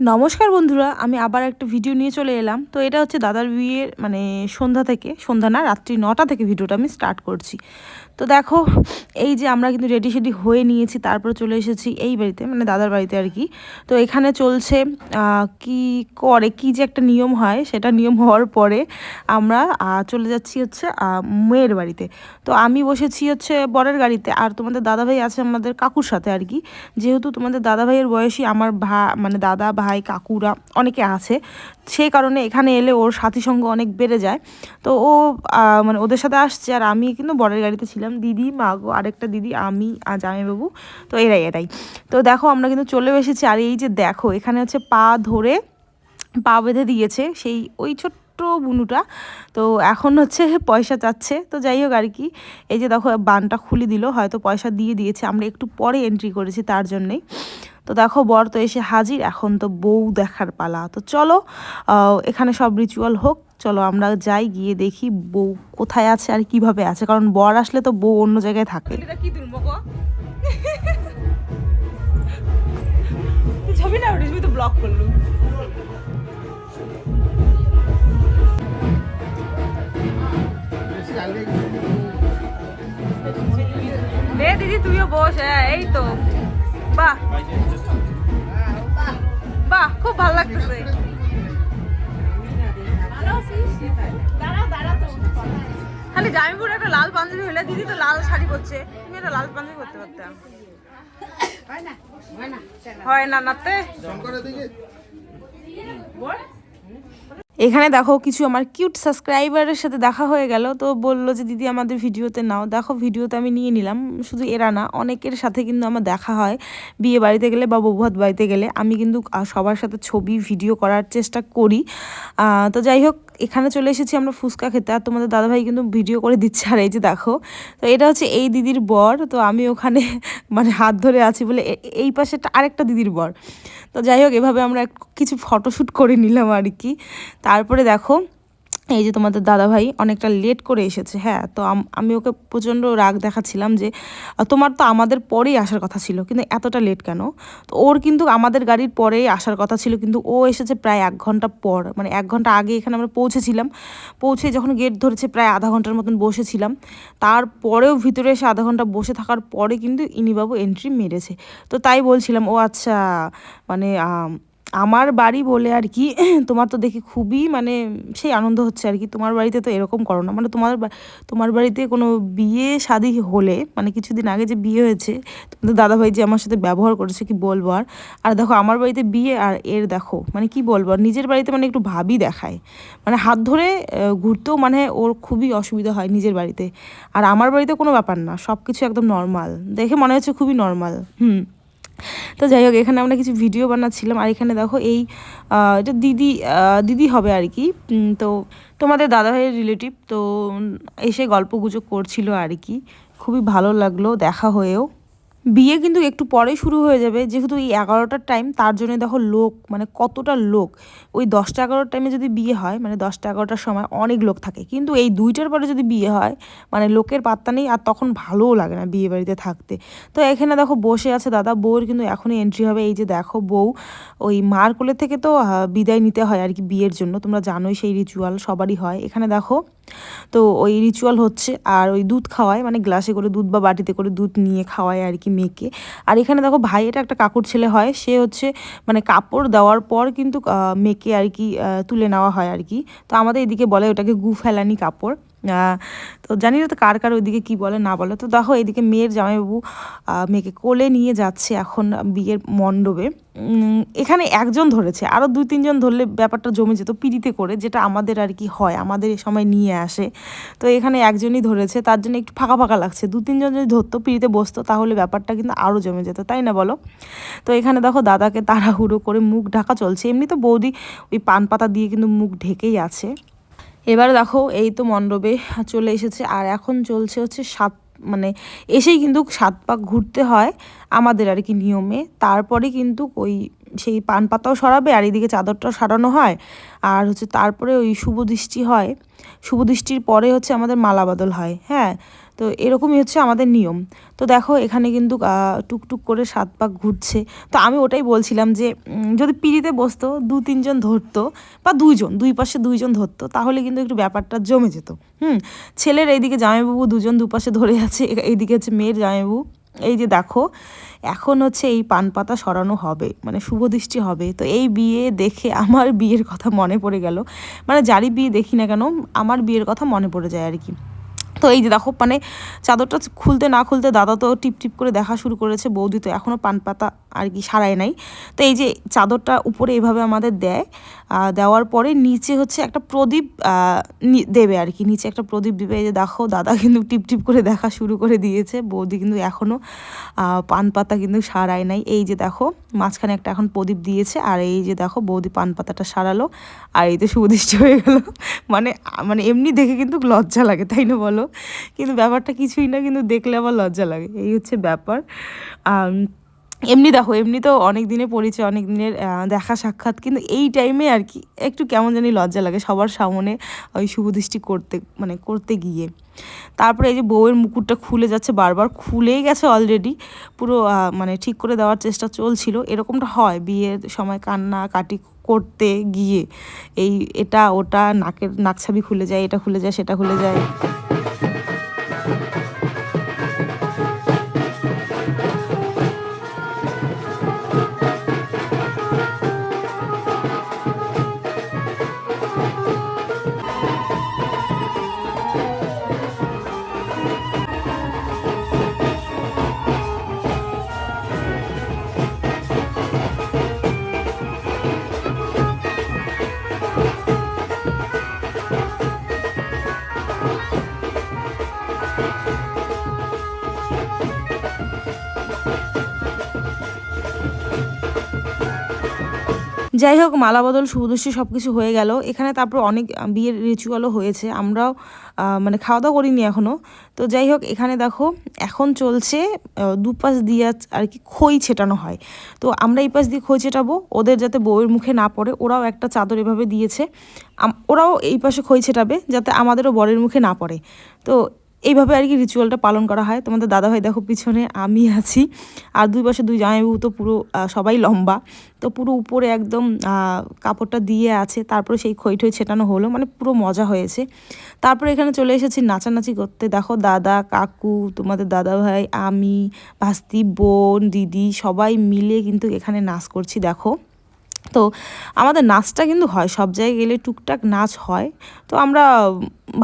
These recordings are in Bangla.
নমস্কার বন্ধুরা, আমি আবার একটা ভিডিও নিয়ে চলে এলাম। তো এটা হচ্ছে দাদার বিয়ের মানে সন্ধ্যা থেকে, সন্ধ্যা না, রাত্রি নটা থেকে ভিডিওটা আমি স্টার্ট করছি। তো দেখো, এই যে আমরা কিন্তু রেডি সেডি হয়ে নিয়েছি, তারপর চলে এসেছি এই বাড়িতে মানে দাদার বাড়িতে আর কি। তো এখানে চলছে কি করে, কি যে একটা নিয়ম হয়, সেটা নিয়ম হওয়ার পরে আমরা চলে যাচ্ছি হচ্ছে মেয়ের বাড়িতে। তো আমি বসেছি হচ্ছে বরের গাড়িতে, আর তোমাদের দাদাভাই আছে আমাদের কাকুর সাথে আর কি। যেহেতু তোমাদের দাদাভাইয়ের বয়সী আমার ভা মানে দাদা ভাই, কাকুরা অনেকে আছে। সেই কারণে এখানে এলে ওর সাথী সঙ্গ অনেক বেড়ে যায়। তো ও মানে ওদের সাথে আসছে আর আমি কিন্তু বরের গাড়িতে ছিলাম। দিদি, মা গো, আরেকটা দিদি, আমি আর জামাইবাবু। তো এরাই এরাই তো দেখো আমরা কিন্তু চলেও এসেছি আর এই যে দেখো, এখানে হচ্ছে পা ধরে পা বেঁধে দিয়েছে সেই ওই ছোট্ট বুনুটা। তো এখন হচ্ছে পয়সা চাচ্ছে। তো যাই হোক আর কি, এই যে দেখো বানটা খুলে দিল, হয়তো পয়সা দিয়ে দিয়েছে। আমরা একটু পরে এন্ট্রি করেছি তার জন্যেই। তো দেখো, বর তো এসে হাজির, এখন তো বউ দেখার পালা। তো চলো এখানে সব রিচুয়াল হোক, চলো আমরা যাই, গিয়ে দেখি বউ কোথায় আছে আর কীভাবে আছে। কারণ বর আসলে তো বউ অন্য জায়গায় থাকে। দিদি, তুইও বস হ্যাঁ এই তো। বাহ। বাহ খুব ভালো লাগতেছে। খালি জামিপুর একটা লাল পাঞ্জাবি হলে দিদি তো লাল শাড়ি করছে তুমি একটা লাল পাঞ্জাবি করতে পারতাম হয় না নাতে? এখানে দেখো কিছু আমার কিউট সাবস্ক্রাইবারের সাথে দেখা হয়ে গেল। তো বলল যে, দিদি, আমাদের ভিডিওতে নাও। দেখো, ভিডিওতে আমি নিয়ে নিলাম। শুধু এরা না, অনেকের সাথে কিন্তু আমার দেখা হয়। বিয়ে বাড়িতে গেলে বা বৌভাত বাড়িতে গেলে আমি কিন্তু সবার সাথে ছবি, ভিডিও করার চেষ্টা করি। তো যাই হোক, এখানে চলে এসেছি আমরা ফুচকা খেতে। আর তোমাদের দাদাভাই কিন্তু ভিডিও করে দিচ্ছে। আর এই যে দেখো, তো এটা হচ্ছে এই দিদির বর। তো আমি ওখানে মানে হাত ধরে আছি বলে এই পাশে আরেকটা দিদির বর। তো যাই হোক, এভাবে আমরা কিছু ফটোশ্যুট করে নিলাম আর কি। তারপরে দেখো, এই যে তোমাদের দাদা ভাই অনেকটা লেট করে এসেছে হ্যাঁ তো আমি ওকে প্রচণ্ড রাগ দেখাচ্ছিলাম যে তোমার তো আমাদের পরেই আসার কথা ছিল, কিন্তু এতটা লেট কেন? তো ওর কিন্তু আমাদের গাড়ির পরেই আসার কথা ছিল, কিন্তু ও এসেছে প্রায় এক ঘণ্টা পর মানে এক ঘণ্টা আগে এখানে আমরা পৌঁছেছিলাম, পৌঁছে যখন গেট ধরেছে প্রায় আধা ঘণ্টার মতন বসেছিলাম, তারপরেও ভিতরে এসে আধা ঘণ্টা বসে থাকার পরে কিন্তু ইনিবাবু এন্ট্রি মেরেছে, তো তাই বলছিলাম, ও আচ্ছা মানে আমার বাড়ি বলে আর কি, তোমার তো দেখি খুবই মানে সেই আনন্দ হচ্ছে আর কি। তোমার বাড়িতে তো এরকম করো না। মানে তোমার তোমার বাড়িতে কোনো বিয়ে শাদি হলে মানে কিছুদিন আগে যে বিয়ে হয়েছে, তোমাদের দাদাভাই যে আমার সাথে ব্যবহার করেছে কি বলব আর। আর দেখো, আমার বাড়িতে বিয়ে আর এর দেখো মানে কি বলব আর, নিজের বাড়িতে মানে একটু ভাবি দেখায়। মানে হাত ধরে ঘুরতেও মানে ওর খুবই অসুবিধা হয় নিজের বাড়িতে। আর আমার বাড়িতে কোনো ব্যাপার না সব কিছু একদম নর্মাল দেখে মনে হচ্ছে খুবই নর্মাল হুম। তো যাই হোক, এখানে আমরা কিছু ভিডিও বানাচ্ছিলাম। আর এখানে দেখো এই এটা দিদি দিদি হবে আর কি। তো তোমাদের দাদাভাইয়ের রিলেটিভ তো এসে গল্প গুজব করছিল আর কি। খুবই ভালো লাগল দেখা হয়েও। বিয়ে কিন্তু একটু পরে শুরু হয়ে যাবে। যেহেতু এই এগারোটার টাইম তার জন্য দেখো লোক মানে কতটা লোক। ওই দশটা এগারোটার টাইমে যদি বিয়ে হয় মানে দশটা এগারোটার সময় অনেক লোক থাকে। কিন্তু এই দুইটার পরে যদি বিয়ে হয় মানে লোকের পাত্তা নেই, আর তখন ভালোও লাগে না বিয়ে বাড়িতে থাকতে। তো এখানে দেখো বসে আছে দাদা বউর কিন্তু এখনই এন্ট্রি হবে। এই যে দেখো বউ, ওই মার কোলের থেকে তো বিদায় নিতে হয় আর কি বিয়ের জন্য। তোমরা জানোই সেই রিচুয়াল সবারই হয়। এখানে দেখো তো ওই রিচুয়াল হচ্ছে। আর ওই দুধ খাওয়ায় মানে গ্লাসে করে দুধ বা বাটিতে করে দুধ নিয়ে খাওয়ায় আর কি মেয়েকে। আর এখানে দেখো ভাই, এটা একটা কাকুর ছেলে হয়। সে হচ্ছে মানে কাপড় দেওয়ার পর কিন্তু মেয়েকে আর কি তুলে নেওয়া হয় আর কি। তো আমাদের এদিকে বলে ওটাকে গু ফেলানি কাপড়। তো জানি না তো কার কার ওইদিকে কী বলে, না বলে। তো দেখো, এদিকে মেয়ের জামাইবাবু মেয়েকে কোলে নিয়ে যাচ্ছে এখন বিয়ের মণ্ডপে। এখানে একজন ধরেছে আরও দুই তিনজন ধরলে ব্যাপারটা জমে যেত পিড়িতে করে, যেটা আমাদের আর কি হয়, আমাদের এই সময় নিয়ে আসে। তো এখানে একজনই ধরেছে, তার জন্য একটু ফাঁকা ফাঁকা লাগছে। দু তিনজন যদি ধরতো, পিড়িতে বসতো, তাহলে ব্যাপারটা কিন্তু আরও জমে যেত, তাই না বলো? তো এখানে দেখো, দাদাকে তাড়াহুড়ো করে মুখ ঢাকা চলছে। এমনি তো বৌদি ওই পান পাতা দিয়ে কিন্তু মুখ ঢেকেই আছে। এবার দেখো, এই তো মণ্ডপে চলে এসেছে। আর এখন চলছে হচ্ছে সাত মানে এসেই কিন্তু সাত পাক ঘুরতে হয় আমাদের আর কি নিয়মে। তারপরে কিন্তু ওই সেই পান পাতাও সরাবে আর এদিকে চাদরটাও সারানো হয়। আর হচ্ছে তারপরে ওই শুভ দৃষ্টি হয়। শুভ দৃষ্টির পরে হচ্ছে আমাদের মালা বদল হয় হ্যাঁ? তো এরকমই হচ্ছে আমাদের নিয়ম। তো দেখো এখানে কিন্তু টুকটুক করে সাত পাক ঘুরছে। তো আমি ওটাই বলছিলাম যে যদি পিড়িতে বসতো, দু, তিনজন ধরতো বা দুইজন, দুই পাশে দুইজন ধরতো, তাহলে কিন্তু একটু ব্যাপারটা জমে যেত। হুম, ছেলের এইদিকে জামাইবাবু দুজন দুপাশে ধরে আছে এইদিকে হচ্ছে মেয়ের জামাইবাবু। এই যে দেখো, এখন হচ্ছে এই পান পাতা সরানো হবে মানে শুভ দৃষ্টি হবে। তো এই বিয়ে দেখে আমার বিয়ের কথা মনে পড়ে গেল। মানে যারই বিয়ে দেখি না কেন, আমার বিয়ের কথা মনে পড়ে যায় আর কি। তো এই যে দেখো মানে চাদরটা খুলতে না খুলতে দাদা তো টিপ টিপ করে দেখা শুরু করেছে, বৌদি তো এখনও পান পাতা আর কি সারায় নাই। তো এই যে চাদরটা উপরে এইভাবে আমাদের দেয় দেওয়ার পরে নিচে হচ্ছে একটা প্রদীপ দেবে আর কি। নিচে একটা প্রদীপ দিবে। এই যে দেখো, দাদা কিন্তু টিপ টিপ করে দেখা শুরু করে দিয়েছে। বৌদি কিন্তু এখনও পান পাতা কিন্তু সারায় নাই। এই যে দেখো, মাঝখানে একটা এখন প্রদীপ দিয়েছে। আর এই যে দেখো, বৌদি পান পাতাটা সারালো। আর এই তো সুদৃষ্টি হয়ে গেল। মানে মানে এমনি দেখে কিন্তু লজ্জা লাগে, তাই না বলো? কিন্তু ব্যাপারটা কিছুই না, কিন্তু দেখলে আবার লজ্জা লাগে। এই হচ্ছে ব্যাপার। এমনি দেখো, এমনি তো অনেক দিনে পরিচয়, অনেক দিনের দেখা সাক্ষাৎ, কিন্তু এই টাইমে আর কি একটু কেমন জানি লজ্জা লাগে সবার সামনে ওই শুভদৃষ্টি করতে মানে করতে গিয়ে। তারপরে এই যে বউয়ের মুকুটটা খুলে যাচ্ছে বারবার, খুলেই গেছে অলরেডি পুরো মানে ঠিক করে দেওয়ার চেষ্টা চলছিল। এরকমটা হয় বিয়ের সময় কান্না কাটি করতে গিয়ে, এই এটা, ওটা, নাকের নাকছাবি খুলে যায়, এটা খুলে যায়, সেটা খুলে যায়। যাই হোক, মালা বদল, শুভদৃষ্টি সব কিছু হয়ে গেল। এখানে তারপর অনেক বিয়ের রিচুয়ালও হয়েছে। আমরাও মানে খাওয়া দাওয়া করিনি এখনও তো যাই হোক, এখানে দেখো, এখন চলছে দুপাশ দিয়ে আর কি খই ছেটানো হয়। তো আমরা এই পাশ দিয়ে খই ছেটাবো। ওদের যাতে বউয়ের মুখে না পড়ে, ওরাও একটা চাদর এভাবে দিয়েছে। ওরাও এই পাশে খই ছেটাবে, যাতে আমাদেরও বরের মুখে না পড়ে। তো এইভাবে আর কি রিচুয়ালটা পালন করা হয়। তোমাদের দাদাভাই দেখো পিছনে, আমি আছি। আর দুই পাশে দুই জামাইবাবু তো পুরো সবাই লম্বা। তো পুরো উপরে একদম কাপড়টা দিয়ে আছে। তারপরে সেই খই ঠই ছেটানো হলো। মানে পুরো মজা হয়েছে। তারপরে এখানে চলে এসেছি নাচানাচি করতে। দেখো দাদা, কাকু, তোমাদের দাদা ভাই আমি, ভাস্তি, বোন, দিদি, সবাই মিলে কিন্তু এখানে নাচ করছি, দেখো। তো আমাদের নাচটা কিন্তু হয়। সব জায়গায় গেলে টুকটাক নাচ হয়। তো আমরা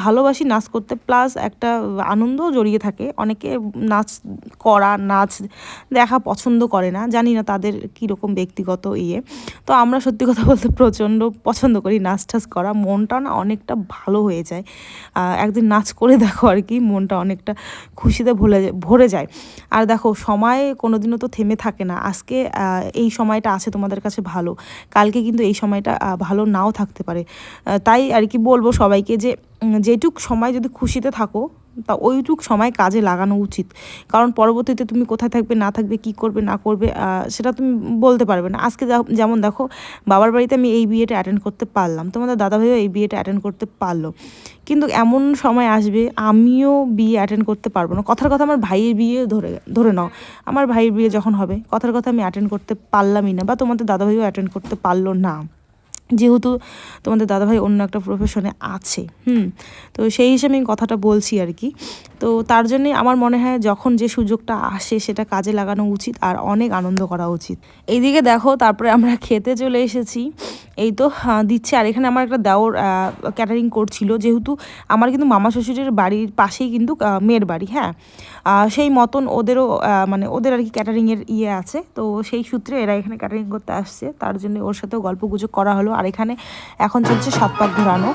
ভালোবাসি নাচ করতে প্লাস একটা আনন্দও জড়িয়ে থাকে। অনেকে নাচ করা, নাচ দেখা পছন্দ করে না, জানি না তাদের কীরকম ব্যক্তিগত ইয়ে। তো আমরা সত্যি কথা বলতে প্রচণ্ড পছন্দ করি নাচ টাচ করা। মনটা না অনেকটা ভালো হয়ে যায়। একদিন নাচ করে দেখো আর কি, মনটা অনেকটা খুশিতে ভরে ভরে যায়। আর দেখো, সময় কোনো দিনও তো থেমে থাকে না। আজকে এই সময়টা আছে তোমাদের কাছে ভালো। কালকে কিন্তু এই সময়টা ভালো নাও থাকতে পারে। তাই আর কি বলব সবাইকে যে যেটুক সময় যদি খুশিতে থাকো, তা ওইটুক সময় কাজে লাগানো উচিত। কারণ পরবর্তীতে তুমি কোথায় থাকবে, না থাকবে, কি করবে, না করবে সেটা তুমি বলতে পারবে না। আজকে যেমন দেখো, বাবার বাড়িতে আমি এই বিয়েটা অ্যাটেন্ড করতে পারলাম, তোমাদের দাদাভাইও এই বিয়েটা অ্যাটেন্ড করতে পারল। কিন্তু এমন সময় আসবে, আমিও বিয়ে অ্যাটেন্ড করতে পারব না। কথার কথা আমার ভাইয়ের বিয়ে ধরে ধরে নাও। আমার ভাইয়ের বিয়ে যখন হবে, কথার কথা আমি অ্যাটেন্ড করতে পারলামই না বা তোমাদের দাদাভাইও অ্যাটেন্ড করতে পারল না। যেহেতু তোমাদের দাদাভাই অন্য একটা প্রফেশনে আছে, হুম? তো সেই হিসেবে আমি কথাটা বলছি আর কি। তো তার জন্যে আমার মনে হয় যখন যে সুযোগটা আসে সেটা কাজে লাগানো উচিত আর অনেক আনন্দ করা উচিত। এইদিকে দেখো, তারপরে আমরা খেতে চলে এসেছি। এই তো দিচ্ছে। আর এখানে আমার একটা দেওর ক্যাটারিং করছিল। যেহেতু আমার কিন্তু মামা শ্বশুরের বাড়ির পাশেই কিন্তু মেয়ের বাড়ি হ্যাঁ? সেই মতন ওদেরও মানে ওদের আর কি ক্যাটারিংয়ের ইয়ে আছে। তো সেই সূত্রে এরা এখানে ক্যাটারিং করতে আসছে। তার জন্য ওর সাথেও গল্প গুজব করা হলো। আর এখানে এখন চলছে সাত পাক ঘোরানো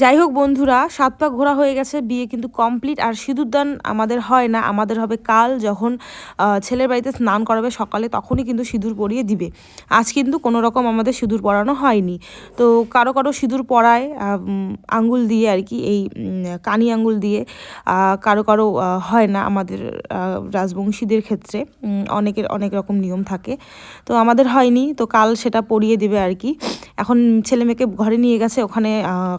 যাই হোক বন্ধুরা, সাত পা ঘোরা হয়ে গেছে, বিয়ে কিন্তু কমপ্লিট আর সিঁদুরদান আমাদের হয় না, আমাদের হবে কাল যখন ছেলের বাড়িতে স্নান করাবে সকালে, তখনই কিন্তু সিঁদুর পরিয়ে দিবে। আজ কিন্তু কোনো রকম আমাদের সিঁদুর পরানো হয়নি। তো কারও কারও সিঁদুর পরায় আঙ্গুল দিয়ে আর কি, এই কানি আঙ্গুল দিয়ে কারও কারও হয় না আমাদের রাজবংশীদের ক্ষেত্রে। অনেকের অনেক রকম নিয়ম থাকে। তো আমাদের হয়নি, তো কাল সেটা পরিয়ে দেবে আর কি। এখন ছেলে মেয়েকে ঘরে নিয়ে গেছে, ওখানে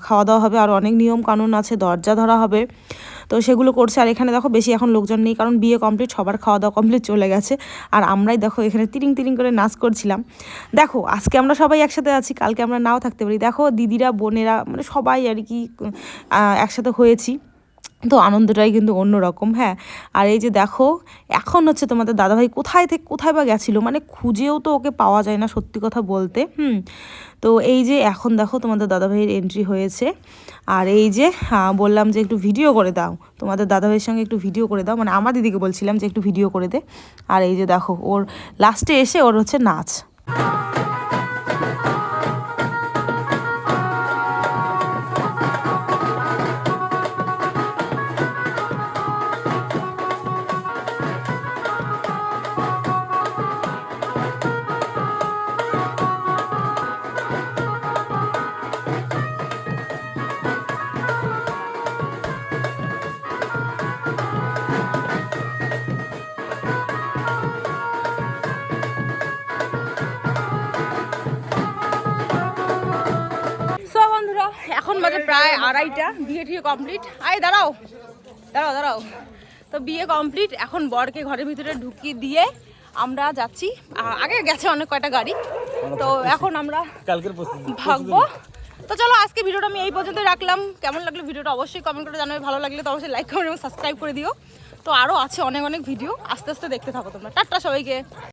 খাওয়া দাওয়া হবে আর অনেক নিয়ম কানুন আছে, দরজা ধরা হবে। তো সেগুলো করছে আর এখানে দেখো বেশি এখন লোকজন নেই কারণ বিয়ে কমপ্লিট সবার খাওয়া দাওয়া কমপ্লিট চলে গেছে। আর আমরাই দেখো এখানে তিরিং তিরিং করে নাচ করছিলাম। দেখো, আজকে আমরা সবাই একসাথে আছি, কালকে আমরা নাও থাকতে পারি। দেখো দিদিরা, বোনেরা মানে সবাই আর কি একসাথে হয়েছি। তো আনন্দটাই কিন্তু অন্যরকম হ্যাঁ। আর এই যে দেখো, এখন হচ্ছে তোমাদের দাদাভাই কোথায় থেকে, কোথায় বা গেছিল? মানে খুঁজেও তো ওকে পাওয়া যায় না সত্যি কথা বলতে, হুম। তো এই যে এখন দেখো তোমাদের দাদাভাইয়ের এন্ট্রি হয়েছে। আর এই যে বললাম যে একটু ভিডিও করে দাও। তোমাদের দাদাভাইয়ের সঙ্গে একটু ভিডিও করে দাও। মানে আমার দিদিকে বলছিলাম যে একটু ভিডিও করে দে। আর এই যে দেখো, ওর লাস্টে এসে ওর হচ্ছে নাচ। বাজে প্রায় আড়াইটা। বিয়ে ঠিয়ে কমপ্লিট আয় দাঁড়াও। দাঁড়াও দাঁড়াও। তো বিয়ে কমপ্লিট এখন বরকে ঘরের ভিতরে ঢুকিয়ে দিয়ে আমরা যাচ্ছি। আগে গেছে অনেক কয়টা গাড়ি। তো এখন আমরা কালকের ভাগবো। তো চলো আজকে ভিডিওটা আমি এই পর্যন্ত রাখলাম। কেমন লাগল ভিডিওটা অবশ্যই কমেন্ট করে জানাবে। ভালো লাগলে তো অবশ্যই লাইক কমেন্ট এবং সাবস্ক্রাইব করে দিও। তো আরও আছে অনেক অনেক ভিডিও আস্তে আস্তে দেখতে থাকো তোমরা। টাটা সবাইকে।